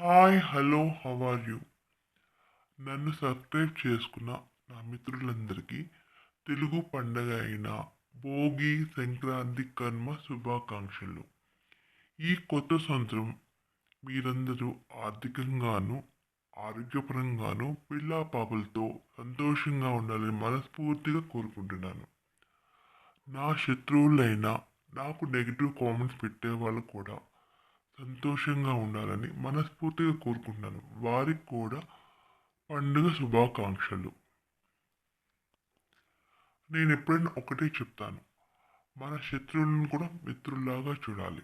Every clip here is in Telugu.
Hi hello how are you నన్ను సబ్స్క్రైబ్ చేసుకున్న నా మిత్రులందరికీ తెలుగు పండగ అయిన భోగి సంక్రాంతి కర్మ శుభాకాంక్షలు. ఈ కొత్త సంవత్సరం మీరందరూ ఆర్థికంగాను ఆరోగ్యపరంగాను పిల్లా పాపలతో సంతోషంగా ఉండాలని మనస్ఫూర్తిగా కోరుకుంటున్నాను. నా శత్రువులైన నాకు నెగిటివ్ కామెంట్స్ పెట్టే వాళ్ళు కూడా సంతోషంగా ఉండాలని మనస్ఫూర్తిగా కోరుకుంటున్నాను వారికి కూడా పండుగ శుభాకాంక్షలు. నేను ఎప్పుడైనా ఒకటే చెప్తాను. మన శత్రువులను కూడా మిత్రుల్లాగా చూడాలి.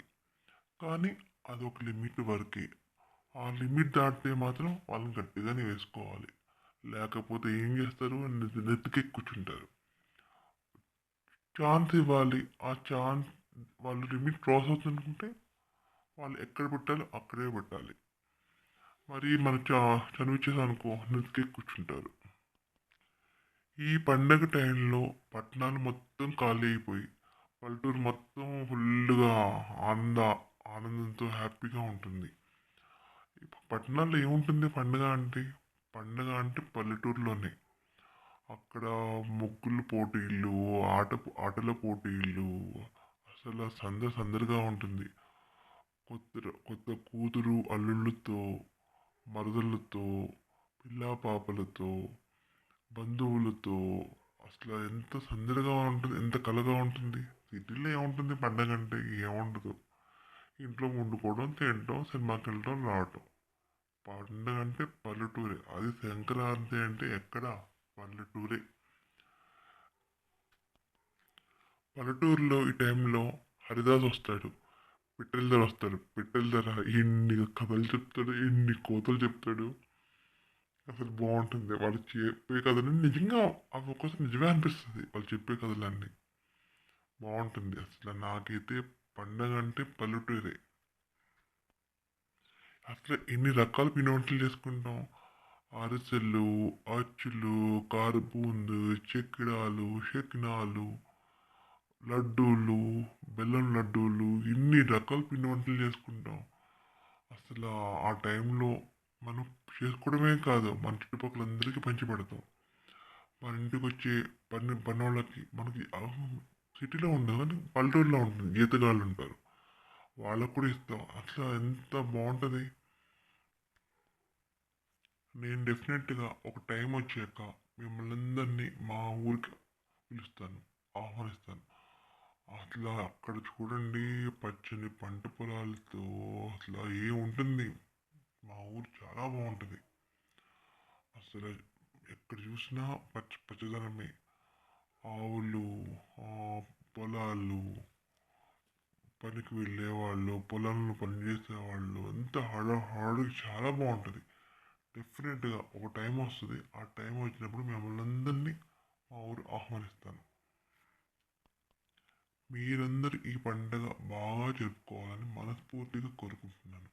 కానీ అదొక లిమిట్ వరకే. ఆ లిమిట్ దాటితే మాత్రం వాళ్ళని గట్టిగానే వేసుకోవాలి. లేకపోతే ఏం చేస్తారు? నెత్తి- నెత్తికి కూర్చుంటారు ఛాన్స్ ఇవ్వాలి. ఆ ఛాన్స్ వాళ్ళు లిమిట్ క్రాస్ అవుతుందనుకుంటే వాళ్ళు ఎక్కడ పెట్టాలో అక్కడే పెట్టాలి. మరి మన చ నిద్రకే కూర్చుంటారు. ఈ పండగ టైంలో పట్టణాలు మొత్తం ఖాళీ అయిపోయి పల్లెటూరు మొత్తం ఫుల్గా ఆనంద ఆనందంతో హ్యాపీగా ఉంటుంది. పట్టణాల్లో ఏముంటుంది పండుగ అంటే? పండుగ అంటే పల్లెటూరులోనే. అక్కడ ముగ్గులు పోటీలు ఆట ఆటల పోటీలు అసలు సందడి సందడిగా ఉంటుంది. కొత్త కొత్త కూతురు అల్లుళ్ళతో మరదళ్ళతో పిల్లా పాపలతో బంధువులతో అసలు ఎంత సందడిగా ఉంటుంది ఎంత కలగా ఉంటుంది. సిటీలో ఏముంటుంది పండగ అంటే ఏముండదు. ఇంట్లో వండుకోవడం తినడం సినిమాకి వెళ్ళడం రావటం. పండగ అంటే పల్లెటూరే. అది సంక్రాంతి అంటే ఎక్కడ? పల్లెటూరే. పల్లెటూరులో ఈ టైంలో హరిదాస్ వస్తాడు. పిట్టల ధర వస్తాడు పిట్టల ధర ఎన్ని కథలు చెప్తాడు ఎన్ని కోతలు చెప్తాడు. అసలు బాగుంటుంది. వాళ్ళు చెప్పే కథలు నిజంగా అవి ఒక్కోసారి నిజమే అనిపిస్తుంది. వాళ్ళు చెప్పే కథలన్నీ. బాగుంటుంది. అసలు నాకైతే పండగ అంటే పల్లెటూరే. అసలు ఎన్ని రకాల పిండి వంటలు చేసుకుంటాం. అరిసెలు అచ్చులు కారబూందు చెక్కిడాలు చెక్కినాలు లడ్డూలు బెల్లం లడ్డూలు ఇన్ని రకాల పిండి వంటలు చేసుకుంటాం. అసలు ఆ టైంలో మనం చేసుకోవడమే కాదు మన చుట్టుపక్కల అందరికీ పంచిపెడతాం. మన ఇంటికి వచ్చే పని పని వాళ్ళకి మనకి సిటీలో ఉండదు కానీ పల్లెటూరులో ఉంటుంది జీతగాళ్ళు ఉంటారు. వాళ్ళకు కూడా ఇస్తాం. అసలు ఎంత బాగుంటుంది. నేను డెఫినెట్గా ఒక టైం వచ్చాక మిమ్మల్ని అందరినీ మా ఊరికి పిలుస్తాను ఆహ్వానిస్తాను. అట్లా అక్కడ చూడండి పచ్చని పంట పొలాలతో అసలు ఏముంటుంది మా ఊరు చాలా బాగుంటుంది. అసలు ఎక్కడ చూసినా పచ్చ పచ్చదనమే. ఆవులు పొలాలు పనికి వెళ్ళేవాళ్ళు పొలాలను పనిచేసేవాళ్ళు అంతా హడ హడావిడి చాలా బాగుంటుంది. డెఫినెట్గా ఒక టైం వస్తుంది. ఆ టైం వచ్చినప్పుడు మిమ్మల్ని అందరినీ మా ఊరు ఆహ్వానిస్తాను. మీరందరూ ఈ పండుగ బాగా జరుపుకోవాలని మనస్ఫూర్తిగా కోరుకుంటున్నాను.